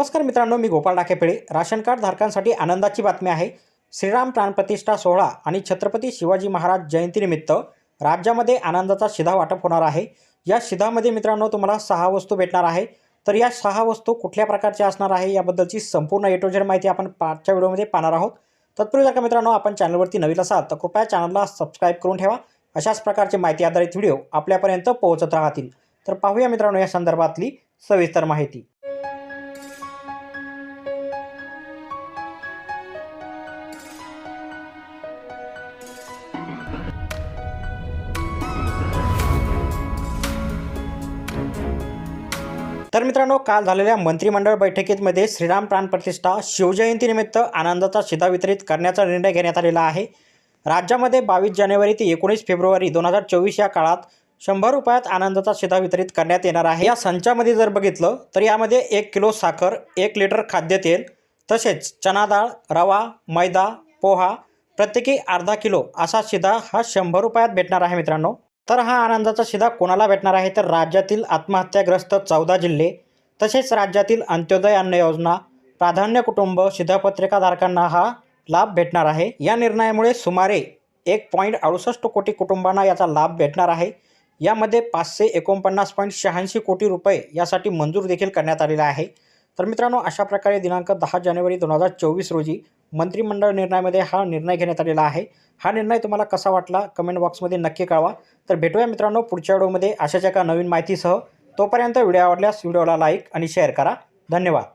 नमस्कार मित्रांनो मी गोपाळ डाकेपेळे राशन कार्ड धारकांसाठी आनंदाची बातमी आहे. श्रीराम प्राणप्रतिष्ठा सोहळा आणि छत्रपती शिवाजी महाराज जयंतीनिमित्त राज्यामध्ये आनंदाचा शिधा वाटप होणार आहे. या शिधामध्ये मित्रांनो तुम्हाला सहा वस्तू भेटणार आहे. तर या सहा वस्तू कुठल्या प्रकारच्या असणार आहे याबद्दलची संपूर्ण ए माहिती आपण पाचच्या व्हिडिओमध्ये पाहणार आहोत. तत्पूर्वी जर का मित्रांनो आपण चॅनलवरती नवीन असाल तर कृपया चॅनलला सबस्क्राईब करून ठेवा. अशाच प्रकारचे माहिती आधारित व्हिडिओ आपल्यापर्यंत पोहोचत राहतील. तर पाहूया मित्रांनो या संदर्भातली सविस्तर माहिती. तर मित्रांनो काल झालेल्या मंत्रिमंडळ बैठकीमध्ये श्रीराम प्राणप्रतिष्ठा शिवजयंतीनिमित्त आनंदाचा शिधा वितरित करण्याचा निर्णय घेण्यात आलेला आहे. राज्यामध्ये बावीस जानेवारी ते एकोणीस फेब्रुवारी दोन हजार चोवीस या काळात शंभर रुपयात आनंदाचा शिधा वितरित करण्यात येणार आहे. या संचामध्ये जर बघितलं तर यामध्ये एक किलो साखर एक लिटर खाद्यतेल तसेच चना डाळ रवा मैदा पोहा प्रत्येकी अर्धा किलो असा शिधा हा शंभर रुपयात भेटणार आहे मित्रांनो. तर हा आनंदाचा शिधा कोणाला भेटणार आहे? तर राज्यातील आत्महत्याग्रस्त चौदा जिल्हे तसेच राज्यातील अंत्योदय अन्न योजना प्राधान्य कुटुंब शिधापत्रिकाधारकांना हा लाभ भेटणार आहे. या निर्णयामुळे सुमारे एक पॉईंट अडुसष्ट कोटी कुटुंबांना याचा लाभ भेटणार आहे. यामध्ये पाचशे एकोणपन्नास पॉईंट शहाऐंशी कोटी रुपये यासाठी मंजूर देखील करण्यात आलेला आहे. तर मित्रांनो अशा प्रकारे दिनांक दहा जानेवारी दोन हजार चोवीस रोजी मंत्रिमंडळ निर्णयामध्ये हा निर्णय घेण्यात आलेला आहे. हा निर्णय तुम्हाला कसा वाटला? कमेंट बॉक्समध्ये नक्की कळवा. तर भेटूया मित्रांनो पुढच्या व्हिडिओमध्ये अशाच एका नवीन माहितीसह तोपर्यंत व्हिडिओ आवडल्यास व्हिडिओला लाईक आणि शेअर करा. धन्यवाद.